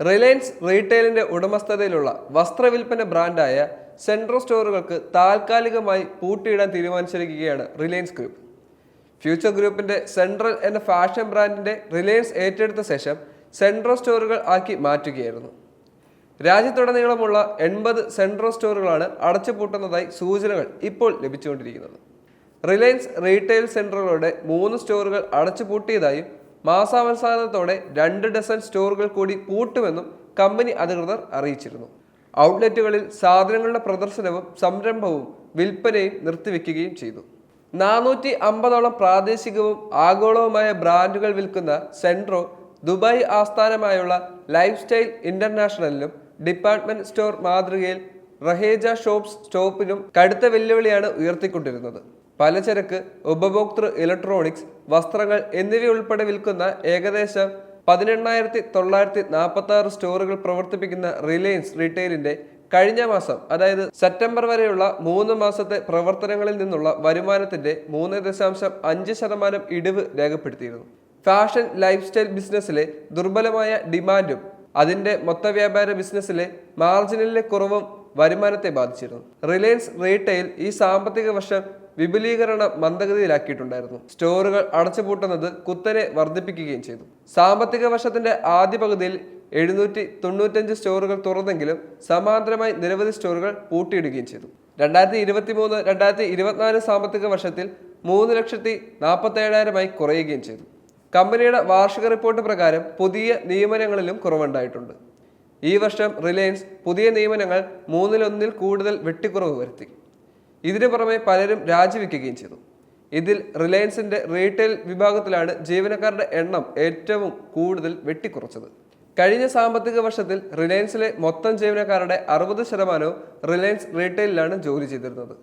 Reliance റീറ്റെയിലിന്റെ ഉടമസ്ഥതയിലുള്ള വസ്ത്രവിൽപ്പന ബ്രാൻഡായ central സ്റ്റോറുകൾക്ക് താൽക്കാലികമായി പൂട്ടിയിടാൻ തീരുമാനിച്ചിരിക്കുകയാണ് റിലയൻസ് ഗ്രൂപ്പ്. ഫ്യൂച്ചർ ഗ്രൂപ്പിന്റെ സെൻട്രൽ എന്ന ഫാഷൻ ബ്രാൻഡിന്റെ റിലയൻസ് ഏറ്റെടുത്ത ശേഷം സെൻട്രൽ സ്റ്റോറുകൾ ആക്കി മാറ്റുകയായിരുന്നു. രാജ്യത്തുടനീളമുള്ള എൺപത് സെൻട്രൽ സ്റ്റോറുകളാണ് അടച്ചുപൂട്ടുന്നതായി സൂചനകൾ ഇപ്പോൾ ലഭിച്ചുകൊണ്ടിരിക്കുന്നത്. റിലയൻസ് റീറ്റെയിൽ സെന്ററുകളുടെ മൂന്ന് സ്റ്റോറുകൾ അടച്ചുപൂട്ടിയതായും മാസാവസാനത്തോടെ രണ്ട് ഡസൻ സ്റ്റോറുകൾ കൂടി പൂട്ടുമെന്നും കമ്പനി അധികൃതർ അറിയിച്ചിരുന്നു. ഔട്ട്ലെറ്റുകളിൽ സാധനങ്ങളുടെ പ്രദർശനവും സംരംഭവും വിൽപ്പനയും നിർത്തിവെക്കുകയും ചെയ്തു. നാനൂറ്റി അമ്പതോളം പ്രാദേശികവും ആഗോളവുമായ ബ്രാൻഡുകൾ വിൽക്കുന്ന സെൻട്രോ ദുബായ് ആസ്ഥാനമായുള്ള ലൈഫ് സ്റ്റൈൽ ഇന്റർനാഷണലിലും ഡിപ്പാർട്ട്മെന്റ് സ്റ്റോർ മാതൃകയിൽ റഹേജ ഷോപ്സ് സ്റ്റോപ്പിനും കടുത്ത വെല്ലുവിളിയാണ് ഉയർത്തിക്കൊണ്ടിരുന്നത്. പലചരക്ക് ഉപഭോക്തൃ ഇലക്ട്രോണിക്സ് വസ്ത്രങ്ങൾ എന്നിവയുൾപ്പെടെ വിൽക്കുന്ന ഏകദേശം പതിനെണ്ണായിരത്തി തൊള്ളായിരത്തി നാൽപ്പത്തി ആറ് സ്റ്റോറുകൾ പ്രവർത്തിപ്പിക്കുന്ന റിലയൻസ് റീറ്റെയിലിന്റെ കഴിഞ്ഞ മാസം അതായത് സെപ്റ്റംബർ വരെയുള്ള മൂന്ന് മാസത്തെ പ്രവർത്തനങ്ങളിൽ നിന്നുള്ള വരുമാനത്തിന്റെ മൂന്ന് ദശാംശം അഞ്ച് ശതമാനം ഇടിവ് രേഖപ്പെടുത്തിയിരുന്നു. ഫാഷൻ ലൈഫ് സ്റ്റൈൽ ബിസിനസ്സിലെ ദുർബലമായ ഡിമാൻഡും അതിന്റെ മൊത്ത വ്യാപാര ബിസിനസ്സിലെ മാർജിനിലെ കുറവും വരുമാനത്തെ ബാധിച്ചിരുന്നു. റിലയൻസ് റീറ്റെയിൽ ഈ സാമ്പത്തിക വർഷം വിപുലീകരണം മന്ദഗതിയിലാക്കിയിട്ടുണ്ടായിരുന്നു. സ്റ്റോറുകൾ അടച്ചുപൂട്ടുന്നത് കുത്തനെ വർദ്ധിപ്പിക്കുകയും ചെയ്തു. സാമ്പത്തിക വർഷത്തിന്റെ ആദ്യ പകുതിയിൽ എഴുന്നൂറ്റി തൊണ്ണൂറ്റഞ്ച് സ്റ്റോറുകൾ തുറന്നെങ്കിലും സമാന്തരമായി നിരവധി സ്റ്റോറുകൾ പൂട്ടിയിടുകയും ചെയ്തു. രണ്ടായിരത്തി ഇരുപത്തി മൂന്ന് രണ്ടായിരത്തി ഇരുപത്തിനാല് സാമ്പത്തിക വർഷത്തിൽ മൂന്ന് ലക്ഷത്തി നാൽപ്പത്തി ഏഴായിരമായി കുറയുകയും ചെയ്തു. കമ്പനിയുടെ വാർഷിക റിപ്പോർട്ട് പ്രകാരം പുതിയ നിയമനങ്ങളിലും കുറവുണ്ടായിട്ടുണ്ട്. ഈ വർഷം റിലയൻസ് പുതിയ നിയമനങ്ങൾ മൂന്നിലൊന്നിൽ കൂടുതൽ വെട്ടിക്കുറവ് വരുത്തി. ഇതിനു പുറമെ പലരും രാജിവെക്കുകയും ചെയ്തു. ഇതിൽ റിലയൻസിന്റെ റീറ്റെയിൽ വിഭാഗത്തിലാണ് ജീവനക്കാരുടെ എണ്ണം ഏറ്റവും കൂടുതൽ വെട്ടിക്കുറച്ചത്. കഴിഞ്ഞ സാമ്പത്തിക വർഷത്തിൽ റിലയൻസിലെ മൊത്തം ജീവനക്കാരുടെ അറുപത് ശതമാനവും റിലയൻസ് റീറ്റെയിലാണ് ജോലി ചെയ്തിരുന്നത്.